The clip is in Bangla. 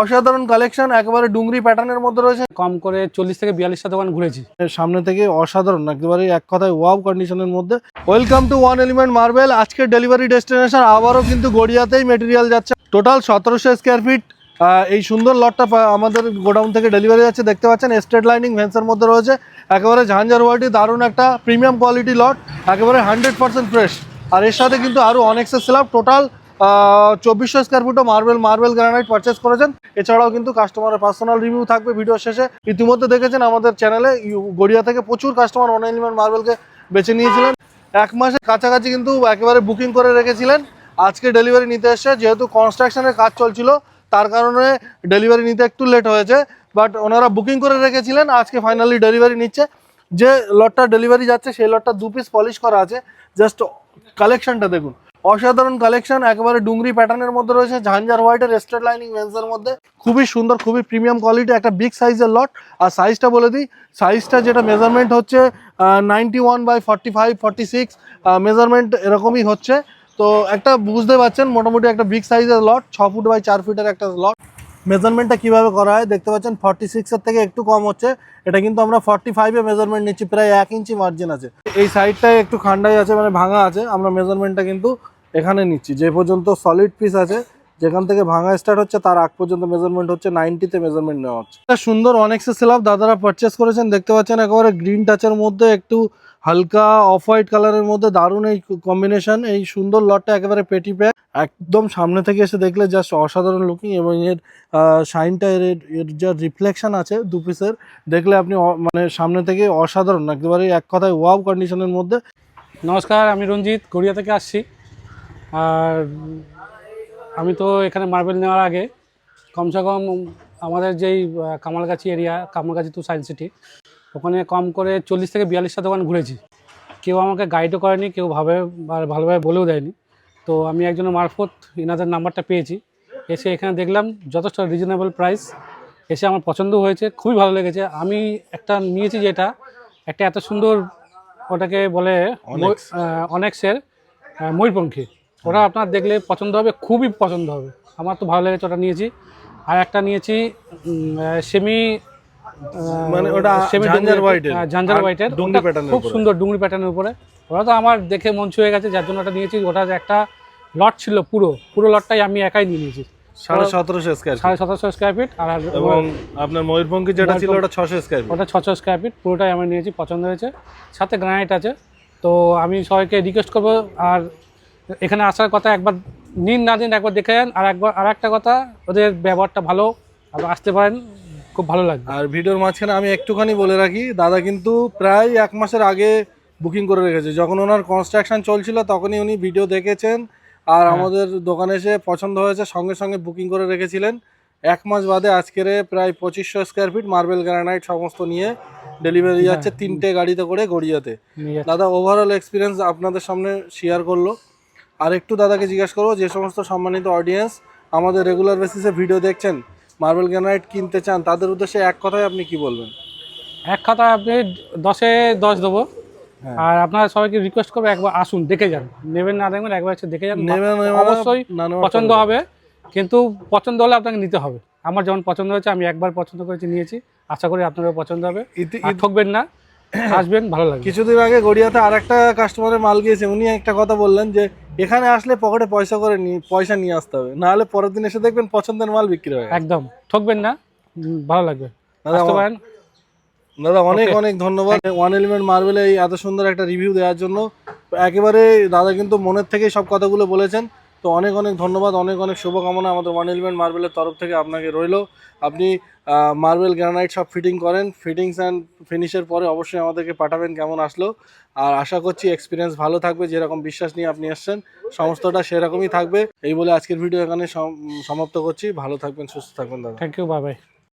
অসাধারণ কালেকশন একেবারে ডুংরি প্যাটার্নের মধ্যে রয়েছে। কম করে চল্লিশ থেকে বিয়াল্লিশটা দোকান ঘুরেছি। সামনে থেকে অসাধারণ একেবারে এক কথায় ওয়াও কন্ডিশনের মধ্যে। Welcome to one element marble আজকের ডেলিভারি ডেস্টিনেশন আবারও কিন্তু গড়িয়াতেই মেটেরিয়াল যাচ্ছে। টোটাল সতেরোশো স্কোয়ার ফিট এই সুন্দর লটটা আমাদের গোডাউন থেকে ডেলিভারি যাচ্ছে দেখতে পাচ্ছেন স্টেট লাইনিং ভেন্সের মধ্যে রয়েছে। একেবারে ঝাঞ্ঝার ঝাঞ্ঝারওয়াটি দারুণ একটা প্রিমিয়াম কোয়ালিটি লট একেবারে হান্ড্রেড পার্সেন্ট ফ্রেশ আর এর সাথে কিন্তু আরও অনেক্সের স্ল্যাব টোটাল চব্বিশশো স্কোয়ার ফুটও মার্বেল মার্বেল গ্রানাইট পারচেস করেছেন। এছাড়াও কিন্তু কাস্টমারের পার্সোনাল রিভিউ থাকবে ভিডিও শেষে। ইতিমধ্যে দেখেছেন আমাদের চ্যানেলে গড়িয়া থেকে প্রচুর কাস্টমার এলিমেন্ট মার্বেলকে বেছে নিয়েছিলেন। এক মাসের কাছাকাছি কিন্তু একেবারে বুকিং করে রেখেছিলেন। আজকে ডেলিভারি নিতে এসছে, যেহেতু কনস্ট্রাকশনের কাজ চলছিল, তার কারণে ডেলিভারি নিতে একটু লেট হয়েছে। বাট ওনারা বুকিং করে রেখেছিলেন, আজকে ফাইনালি ডেলিভারি নিচ্ছে। যে লটটা ডেলিভারি যাচ্ছে, সেই লটটা দু পিস পলিশ করা আছে। জাস্ট কালেকশনটা দেখুন। অসাধারণ কালেকশন একেবারে ডুংরি প্যাটার্নের মধ্যে রয়েছে, ঝাঞ্ঝার হোয়াইটের স্ট্রেট লাইনিং লেন্সের মধ্যে। খুবই সুন্দর, খুবই প্রিমিয়াম কোয়ালিটি একটা বিগ সাইজের লট আর সাইজটা বলে দিই সাইজটা যেটা মেজারমেন্ট হচ্ছে ninety one by forty five forty six measurement এরকমই হচ্ছে। তো একটা বুঝতে পারছেন মোটামুটি একটা বিগ সাইজের লট ছ ফুট বাই চার ফিটের একটা লট মেজারমেন্টটা কীভাবে করা হয়, দেখতে পাচ্ছেন ফর্টি সিক্সের থেকে একটু কম হচ্ছে। এটা কিন্তু আমরা ফর্টি ফাইভে মেজারমেন্ট নিচ্ছি, প্রায় এক ইঞ্চি মার্জিন আছে। এই সাইডটায় একটু খান্ডাই আছে মানে ভাঙা আছে, আমরা মেজারমেন্টটা কিন্তু এখানে নিচ্ছি। যে পর্যন্ত সলিড পিস আছে, যেখান থেকে ভাঙা স্টার্ট হচ্ছে, তার আগ পর্যন্ত মেজারমেন্ট হচ্ছে নাইনটিতে মেজারমেন্ট নেওয়া হচ্ছে। একটা সুন্দর অনেক্সে স্ল্যাব দাদারা পারচেস করেছেন, দেখতে পাচ্ছেন একেবারে গ্রিন টাচের মধ্যে, একটু হালকা অফ হোয়াইট কালারের মধ্যে, দারুণ এই কম্বিনেশন এই সুন্দর লটটা একেবারে পেটি প্যাক একদম সামনে থেকে এসে দেখলে জাস্ট অসাধারণ লুকিং এবং এর শাইনটা এর এর যা রিফ্লেকশন আছে দু পিসের দেখলে আপনি মানে সামনে থেকে অসাধারণ, একেবারে এক কথায় ওয়াও কন্ডিশনের মধ্যে। নমস্কার, আমি রঞ্জিত, গড়িয়া থেকে আসছি। আর আমি তো এখানে মার্বেল নেওয়ার আগে কমসে কম আমাদের যেই Kamalgachhi area Kamalgachhi to science city ওখানে কম করে চল্লিশ থেকে বিয়াল্লিশটা দোকান ঘুরেছি। কেউ আমাকে গাইডও করেনি কেউ ভাবে ভালোভাবে বলেও দেয়নি। তো আমি একজনের মারফত এনাদের নাম্বারটা পেয়েছি। এসে এখানে দেখলাম যথেষ্ট রিজনেবল প্রাইস এসে আমার পছন্দ হয়েছে খুবই ভালো লেগেছে। আমি একটা নিয়েছি যেটা একটা এত সুন্দর ওটাকে বলে। অনেক্সের ময়ূরপঙ্খী। ওটা আপনার দেখলে পছন্দ হবে খুবই পছন্দ হবে। আমার তো ভালো লেগেছে ওটা নিয়েছি। আর একটা নিয়েছি সেমি মানে ওটা ঝাঞ্ঝার ঝাঞ্ঝার হোয়াইটের pattern খুব সুন্দর প্যাটার্নের উপরে। ওটা তো আমার দেখে মন ছুঁয়ে গেছে যার জন্য ওটা নিয়েছি। ওটা একটা লট ছিল পুরো। পুরো লটটাই আমি একাই নিয়ে নিয়েছি। সাড়ে সতেরোশো স্কোয়ার সাড়ে সতেরোশো স্কোয়ার ফিট আর এবং আপনার ময়ূরপঙ্খী যেটা ছিল ওটা ছশো স্কোয়ার ওটা ছশো স্কোয়ার ফিট পুরোটাই আমি নিয়েছি পছন্দ হয়েছে। সাথে গ্রানাইট আছে। তো আমি সবাইকে রিকোয়েস্ট করব আর এখানে আসার কথা একবার নিন না দিন একবার দেখে যান। আর একবার আর একটা কথা ওদের ব্যবহারটা ভালো আবার আসতে পারেন খুব ভালো লাগবে। আর ভিডিওর মাঝখানে আমি একটুখানি বলে রাখি দাদা কিন্তু প্রায় এক মাসের আগে বুকিং করে রেখেছে। যখন ওনার কনস্ট্রাকশন চলছিল তখনই উনি ভিডিও দেখেছেন। আর আমাদের দোকানে এসে পছন্দ হয়েছে সঙ্গে সঙ্গে বুকিং করে রেখেছিলেন। এক মাস বাদে আজকের প্রায় পঁচিশশো স্কোয়ার ফিট মার্বেল গ্রানাইট সমস্ত নিয়ে ডেলিভারি যাচ্ছে তিনটে গাড়িতে করে গড়িয়াতে। দাদা ওভারঅল এক্সপিরিয়েন্স আপনাদের সামনে শেয়ার করল। আর একটু দাদাকে জিজ্ঞেস করব যে সমস্ত সম্মানিত অডিয়েন্স আমাদের রেগুলার বেসিসে ভিডিও দেখছেন মার্বেল গ্রানাইট কিনতে চান তাদের উদ্দেশ্যে এক কথায় আপনি কি বলবেন? এক কথা আপনি দশে দশ দেবো। হ্যাঁ। আর আপনারা সবাইকে রিকোয়েস্ট করব একবার আসুন দেখে যান। নেবেন না দেখবেন একবার এসে দেখে যান। অবশ্যই পছন্দ হবে কিন্তু পছন্দ হলে আপনাকে নিতে হবে। আমার যেমন পছন্দ হয়েছে আমি একবার পছন্দ করেছি নিয়েছি। আশা করি আপনারও পছন্দ হবে। ঠকবেন না আসবেন ভালো লাগবে। কিছুদিন আগে গড়িয়াতে আর একটা কাস্টমারের মাল গিয়েছে উনি একটা কথা বললেন যে এখানে আসলে পকেটে পয়সা করে নিয়ে পয়সা নিয়ে আসতে হবে। না হলে পরের দিন এসে দেখবেন পছন্দের মাল বিক্রি হয় একদম। ঠকবেন না ভালো লাগবে। দাদা, অনেক অনেক ধন্যবাদ। ওয়ান এলিমেন্ট মার্বেলে এই এত সুন্দর একটা রিভিউ দেওয়ার জন্য। একেবারে দাদা কিন্তু মনের থেকেই সব কথাগুলো বলেছেন। তো অনেক অনেক ধন্যবাদ, অনেক অনেক শুভকামনা আমাদের ওয়ান এলিমেন্ট মার্বেলের তরফ থেকে আপনাকে রইল। আপনি মার্বেল গ্রানাইট সব ফিটিং করেন ফিটিংস অ্যান্ড ফিনিশের পরে অবশ্যই আমাদেরকে পাঠাবেন কেমন আসলো। আর আশা করছি এক্সপিরিয়েন্স ভালো থাকবে, যেরকম বিশ্বাস নিয়ে আপনি আসছেন সমস্তটা সেরকমই থাকবে। এই বলে আজকের ভিডিও এখানে সম- সমাপ্ত করছি। ভালো থাকবেন, সুস্থ থাকবেন, দাদা। Thank you bye bye